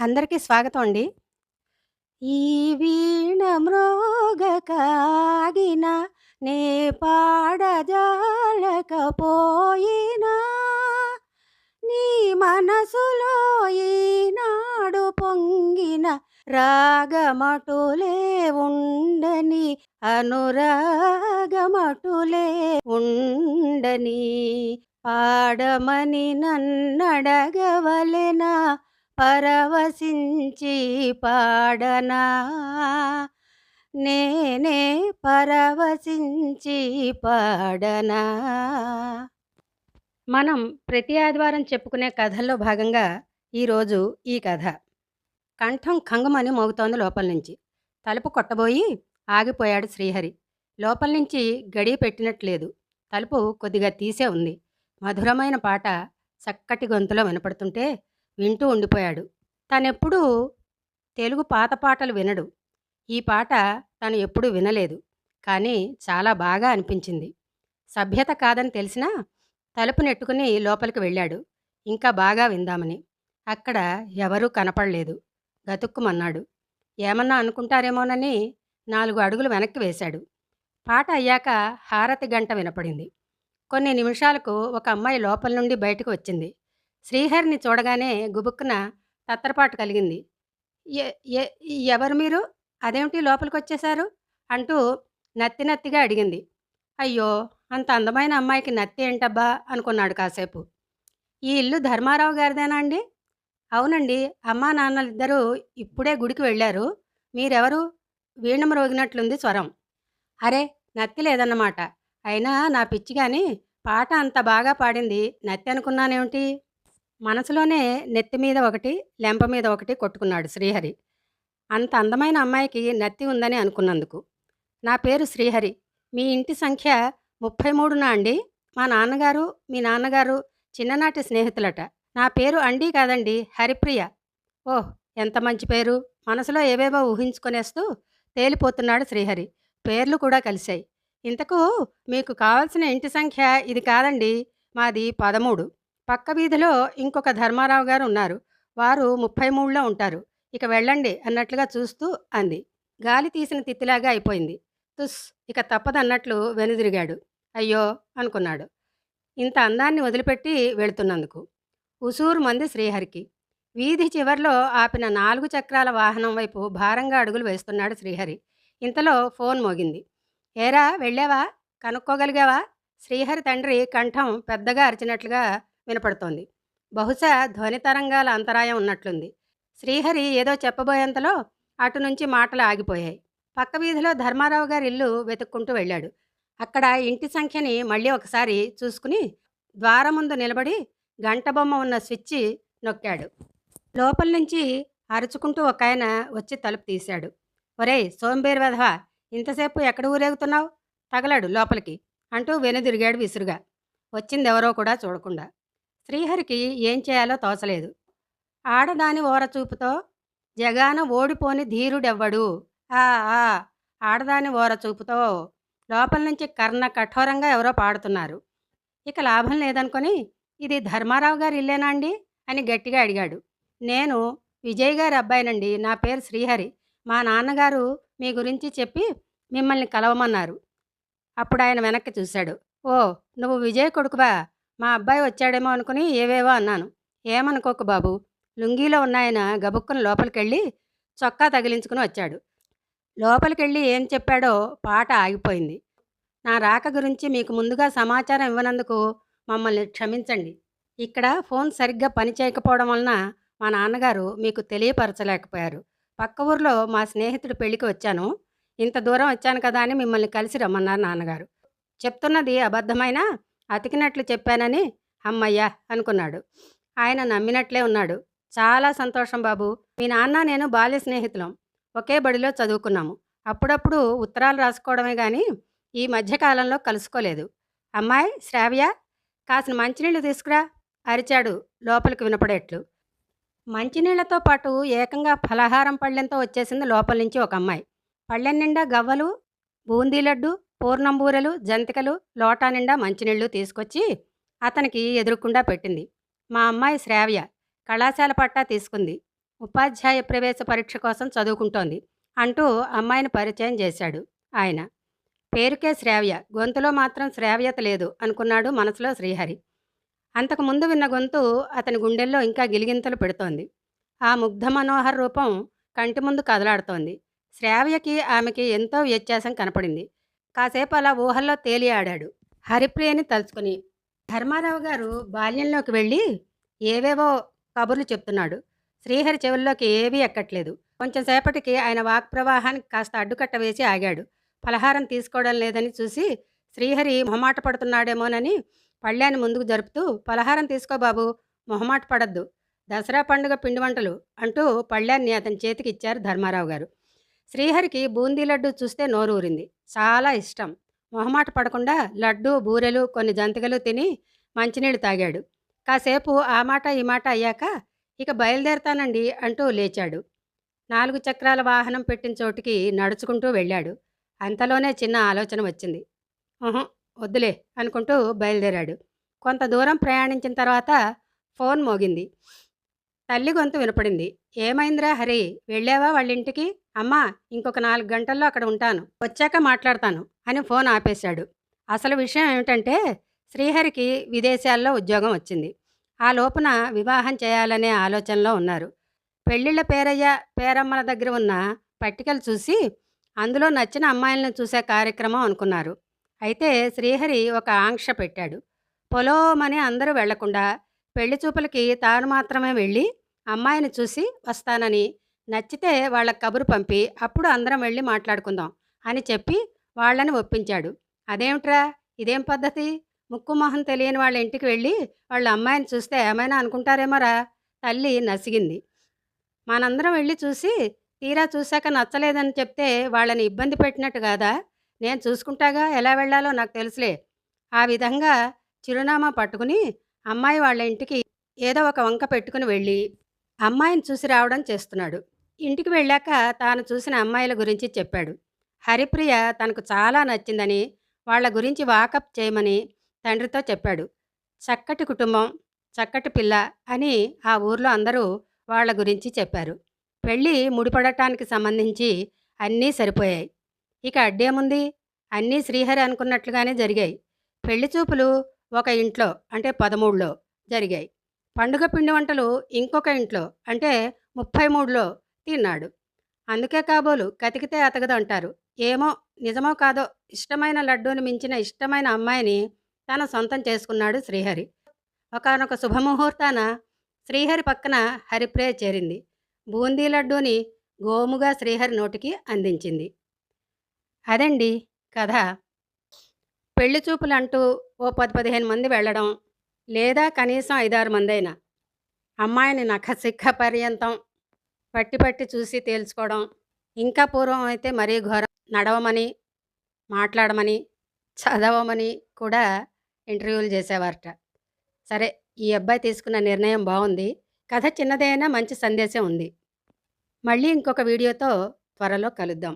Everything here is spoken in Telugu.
అందరికీ స్వాగతం అండి. ఈ వీణ మ్రోగకాగిన నే పాడజాలకపోయినా నీ మనసులో ఈనాడు పొంగిన రాగమటులే ఉండని అనురాగమటులే ఉండని పాడమని నన్నడగవలెనా పరవశించి పాడనా? నేనే పరవశించి పాడనా? మనం ప్రతి ఆదివారం చెప్పుకునే కథల్లో భాగంగా ఈరోజు ఈ కథ. కంఠం కంగమని మోగుతోంది లోపల నుంచి. తలుపు కొట్టబోయి ఆగిపోయాడు శ్రీహరి. లోపల నుంచి గడియ పెట్టినట్లేదు. తలుపు కొద్దిగా తీసే ఉంది. మధురమైన పాట చక్కటి గొంతులో వినపడుతుంటే వింటూ ఉండిపోయాడు. తనెప్పుడూ తెలుగు పాత పాటలు వినడు. ఈ పాట తను ఎప్పుడూ వినలేదు. కానీ చాలా బాగా అనిపించింది. సభ్యత కాదని తెలిసినా తలుపు నెట్టుకుని లోపలికి వెళ్ళాడు. ఇంకా బాగా విందామని. అక్కడ ఎవరూ కనపడలేదు. గతుక్కుమన్నాడు. ఏమన్నా అనుకుంటారేమోనని నాలుగు అడుగులు వెనక్కి వేశాడు. పాట అయ్యాక హారతి గంట వినపడింది. కొన్ని నిమిషాలకు ఒక అమ్మాయి లోపల నుండి బయటకు వచ్చింది. శ్రీహరిని చూడగానే గుబుక్కున తత్తరపాటు కలిగింది. ఎవరు మీరు? అదేమిటి లోపలికి వచ్చేశారు అంటూ నత్తి నత్తిగా అడిగింది. అయ్యో అంత అందమైన అమ్మాయికి నత్తి ఏంటబ్బా? అనుకున్నాడు కాసేపు. ఈ ఇల్లు ధర్మారావు గారిదేనా అండి? అవునండి అమ్మా నాన్నలిద్దరూ ఇప్పుడే గుడికి వెళ్ళారు. మీరెవరు? వీణ రోగినట్లుంది స్వరం. అరే నత్తి లేదన్నమాట. అయినా నా పిచ్చి కానీ పాట అంత బాగా పాడింది నత్తి అనుకున్నానేమిటి? మనసులోనే నెత్తి మీద ఒకటి లెంప మీద ఒకటి కొట్టుకున్నాడు శ్రీహరి. అంత అందమైన అమ్మాయికి నత్తి ఉందని అనుకున్నందుకు. నా పేరు శ్రీహరి. మీ ఇంటి సంఖ్య ముప్పై మూడునా అండి. మా నాన్నగారు మీ నాన్నగారు చిన్ననాటి స్నేహితులట. నా పేరు అండి కాదండి హరిప్రియ. ఓహ్ ఎంత మంచి పేరు. మనసులో ఏవేవో ఊహించుకొనేస్తూ తేలిపోతున్నాడు శ్రీహరి. పేర్లు కూడా కలిశాయి. ఇంతకు మీకు కావలసిన ఇంటి సంఖ్య ఇది కాదండి మాది పదమూడు. పక్క వీధిలో ఇంకొక ధర్మారావు గారు ఉన్నారు. వారు ముప్పై మూడులో ఉంటారు. ఇక వెళ్ళండి అన్నట్లుగా చూస్తూ అంది. గాలి తీసిన తిత్తిలాగా అయిపోయింది. తుస్ ఇక తప్పదన్నట్లు వెనుదిరిగాడు. అయ్యో అనుకున్నాడు. ఇంత అందాన్ని వదిలిపెట్టి వెళుతున్నందుకు. ఉసూరు మంది శ్రీహరికి. వీధి చివర్లో ఆపిన నాలుగు చక్రాల వాహనం వైపు భారంగా అడుగులు వేస్తున్నాడు శ్రీహరి. ఇంతలో ఫోన్ మోగింది. ఏరా వెళ్ళావా? కనుక్కోగలిగావా? శ్రీహరి తండ్రి కంఠం పెద్దగా అరిచినట్లుగా వినపడుతోంది. బహుశా ధ్వని తరంగాల అంతరాయం ఉన్నట్లుంది. శ్రీహరి ఏదో చెప్పబోయేంతలో అటు నుంచి మాటలు ఆగిపోయాయి. పక్క వీధిలో ధర్మారావు గారి ఇల్లు వెతుక్కుంటూ వెళ్ళాడు. అక్కడ ఇంటి సంఖ్యని మళ్ళీ ఒకసారి చూసుకుని ద్వారం ముందు నిలబడి గంట బొమ్మ ఉన్న స్విచ్చి నొక్కాడు. లోపల నుంచి అరుచుకుంటూ ఒక ఆయన వచ్చి తలుపు తీశాడు. ఒరేయ్ సోంబేరు వెధవా ఇంతసేపు ఎక్కడ ఊరేగుతున్నావు? తగలాడు లోపలికి అంటూ వెనుదిరిగాడు విసురుగా. వచ్చిందెవరో కూడా చూడకుండా. శ్రీహరికి ఏం చేయాలో తోచలేదు. ఆడదాని ఓరచూపుతో జగాన ఓడిపోని ధీరుడెవ్వడు? ఆ ఆ! ఆడదాని ఓరచూపుతో లోపల నుంచి కర్ణ కఠోరంగా ఎవరో పాడుతున్నారు. ఇక లాభం లేదనుకొని ఇది ధర్మారావు గారు ఇల్లేనా అండి? అని గట్టిగా అడిగాడు. నేను విజయ్ గారి అబ్బాయినండి. నా పేరు శ్రీహరి. మా నాన్నగారు మీ గురించి చెప్పి మిమ్మల్ని కలవమన్నారు. అప్పుడు ఆయన వెనక్కి చూశాడు. ఓ నువ్వు విజయ్ కొడుకువా? మా అబ్బాయి వచ్చాడేమో అనుకుని ఏవేవో అన్నాను. ఏమనుకోకు బాబు లుంగీలో ఉన్నాయన గబుక్కున లోపలికెళ్ళి చొక్కా తగిలించుకుని వచ్చాడు. లోపలికెళ్ళి ఏం చెప్పాడో పాట ఆగిపోయింది. నా రాక గురించి మీకు ముందుగా సమాచారం ఇవ్వనందుకు మమ్మల్ని క్షమించండి. ఇక్కడ ఫోన్ సరిగ్గా పనిచేయకపోవడం వలన మా నాన్నగారు మీకు తెలియపరచలేకపోయారు. పక్క ఊర్లో మా స్నేహితుడు పెళ్ళికి వచ్చాను. ఇంత దూరం వచ్చాను కదా అని మిమ్మల్ని కలిసి రమ్మన్నారు నాన్నగారు. చెప్తున్నది అబద్ధమైనా అతికినట్లు చెప్పానని అమ్మయ్యా అనుకున్నాడు. ఆయన నమ్మినట్లే ఉన్నాడు. చాలా సంతోషం బాబు. మీ నాన్న నేను బాల్య స్నేహితులం. ఒకే బడిలో చదువుకున్నాము. అప్పుడప్పుడు ఉత్తరాలు రాసుకోవడమే కానీ ఈ మధ్యకాలంలో కలుసుకోలేదు. అమ్మాయి శ్రావ్య కాసిన మంచినీళ్ళు తీసుకురా అరిచాడు లోపలికి వినపడేట్లు. మంచినీళ్ళతో పాటు ఏకంగా ఫలహారం పళ్ళెంతో వచ్చేసింది లోపల నుంచి ఒక అమ్మాయి. పళ్ళెం నిండా గవ్వలు బూందీ లడ్డు పూర్ణంబూరలు జంతికలు లోటా నిండా మంచినీళ్ళు తీసుకొచ్చి అతనికి ఎదురుకుండా పెట్టింది. మా అమ్మాయి శ్రావ్య కళాశాల పట్టా తీసుకుంది. ఉపాధ్యాయ ప్రవేశ పరీక్ష కోసం చదువుకుంటోంది అంటూ అమ్మాయిని పరిచయం చేశాడు ఆయన. పేరుకే శ్రావ్య. గొంతులో మాత్రం శ్రావ్యత లేదు అనుకున్నాడు మనసులో శ్రీహరి. అంతకు ముందు విన్న గొంతు అతని గుండెల్లో ఇంకా గిలిగింతలు పెడుతోంది. ఆ ముగ్ధ మనోహర రూపం కంటి ముందు కదలాడుతోంది. శ్రావ్యకి ఆమెకి ఎంతో వ్యత్యాసం కనపడింది. కాసేపు అలా ఊహల్లో తేలియాడాడు. హరిప్రియని తలుచుకుని ధర్మారావు గారు బాల్యంలోకి వెళ్ళి ఏవేవో కబుర్లు చెప్తున్నాడు. శ్రీహరి చెవుల్లోకి ఏవీ ఎక్కట్లేదు. కొంచెం సేపటికి ఆయన వాక్ ప్రవాహానికి కాస్త అడ్డుకట్ట వేసి ఆగాడు. పలహారం తీసుకోవడం లేదని చూసి శ్రీహరి మొహమాట పడుతున్నాడేమోనని పళ్ళాన్ని ముందుకు జరుపుతూ పలహారం తీసుకో బాబు మొహమాట పడద్దు. దసరా పండుగ పిండి వంటలు అంటూ పళ్ళాన్ని అతని చేతికి ఇచ్చారు ధర్మారావు గారు. శ్రీహరికి బూందీ లడ్డు చూస్తే నోరూరింది. చాలా ఇష్టం. మొహమాట పడకుండా లడ్డు బూరెలు కొన్ని జంతికలు తిని మంచినీళ్ళు తాగాడు. కాసేపు ఆ మాట ఈ మాట అయ్యాక ఇక బయలుదేరతానండి అంటూ లేచాడు. నాలుగు చక్రాల వాహనం పెట్టిన చోటికి నడుచుకుంటూ వెళ్ళాడు. అంతలోనే చిన్న ఆలోచన వచ్చింది. వద్దులే అనుకుంటూ బయలుదేరాడు. కొంత దూరం ప్రయాణించిన తర్వాత ఫోన్ మోగింది. తల్లి గొంతు వినపడింది. ఏమైందిరా హరి? వెళ్ళావా వాళ్ళింటికి? అమ్మా ఇంకొక నాలుగు గంటల్లో అక్కడ ఉంటాను. వచ్చాక మాట్లాడతాను అని ఫోన్ ఆపేశాడు. అసలు విషయం ఏమిటంటే శ్రీహరికి విదేశాల్లో ఉద్యోగం వచ్చింది. ఆ లోపున వివాహం చేయాలనే ఆలోచనలో ఉన్నారు. పెళ్ళిళ్ళ పేరయ్య పేరమ్మల దగ్గర ఉన్న పట్టికలు చూసి అందులో నచ్చిన అమ్మాయిలను చూసే కార్యక్రమం అనుకున్నారు. అయితే శ్రీహరి ఒక ఆంక్ష పెట్టాడు. పొలోమని అందరూ వెళ్ళకుండా పెళ్ళి చూపులకి తాను మాత్రమే వెళ్ళి అమ్మాయిని చూసి వస్తానని నచ్చితే వాళ్ళ కబురు పంపి అప్పుడు అందరం వెళ్ళి మాట్లాడుకుందాం అని చెప్పి వాళ్ళని ఒప్పించాడు. అదేమిట్రా? ఇదేం పద్ధతి? ముక్కు మొహం తెలియని వాళ్ళ ఇంటికి వెళ్ళి వాళ్ళ అమ్మాయిని చూస్తే ఏమైనా అనుకుంటారేమోరా? తల్లి నసిగింది. మనందరం వెళ్ళి చూసి తీరా చూశాక నచ్చలేదని చెప్తే వాళ్ళని ఇబ్బంది పెట్టినట్టు కాదా? నేను చూసుకుంటాగా? ఎలా వెళ్ళాలో నాకు తెలుసులే. ఆ విధంగా చిరునామా పట్టుకుని అమ్మాయి వాళ్ళ ఇంటికి ఏదో ఒక వంక పెట్టుకుని వెళ్ళి అమ్మాయిని చూసి రావడం చేస్తున్నాడు. ఇంటికి వెళ్ళాక తాను చూసిన అమ్మాయిల గురించి చెప్పాడు. హరిప్రియ తనకు చాలా నచ్చిందని వాళ్ళ గురించి వాకప్ చేయమని తండ్రితో చెప్పాడు. చక్కటి కుటుంబం చక్కటి పిల్ల అని ఆ ఊర్లో అందరూ వాళ్ళ గురించి చెప్పారు. పెళ్ళి ముడిపడటానికి సంబంధించి అన్నీ సరిపోయాయి. ఇక అడ్డేముంది? అన్నీ శ్రీహరి అనుకున్నట్లుగానే జరిగాయి. పెళ్ళి చూపులు ఒక ఇంట్లో అంటే పదమూడులో జరిగాయి. పండుగ పిండి వంటలు ఇంకొక ఇంట్లో అంటే ముప్పై మూడులో తిన్నాడు. అందుకే కాబోలు కతికితే అతగదు అంటారు. ఏమో నిజమో కాదో ఇష్టమైన లడ్డూని మించిన ఇష్టమైన అమ్మాయిని తన సొంతం చేసుకున్నాడు శ్రీహరి. ఒకనొక శుభముహూర్తాన శ్రీహరి పక్కన హరిప్రియ చేరింది. బూందీ లడ్డూని గోముగా శ్రీహరి నోటికి అందించింది. అదండి కథ. పెళ్ళి చూపులంటూ ఓ పది పదిహేను మంది వెళ్ళడం లేదా కనీసం ఐదారు మంది అయినా అమ్మాయిని నఖసిక్క పర్యంతం పట్టి పట్టి చూసి తేల్చుకోవడం ఇంకా పూర్వం అయితే మరీ ఘోరం. నడవమని మాట్లాడమని చదవమని కూడా ఇంటర్వ్యూలు చేసేవారట. సరే ఈ అబ్బాయి తీసుకున్న నిర్ణయం బాగుంది. కథ చిన్నదైనా మంచి సందేశం ఉంది. మళ్ళీ ఇంకొక వీడియోతో త్వరలో కలుద్దాం.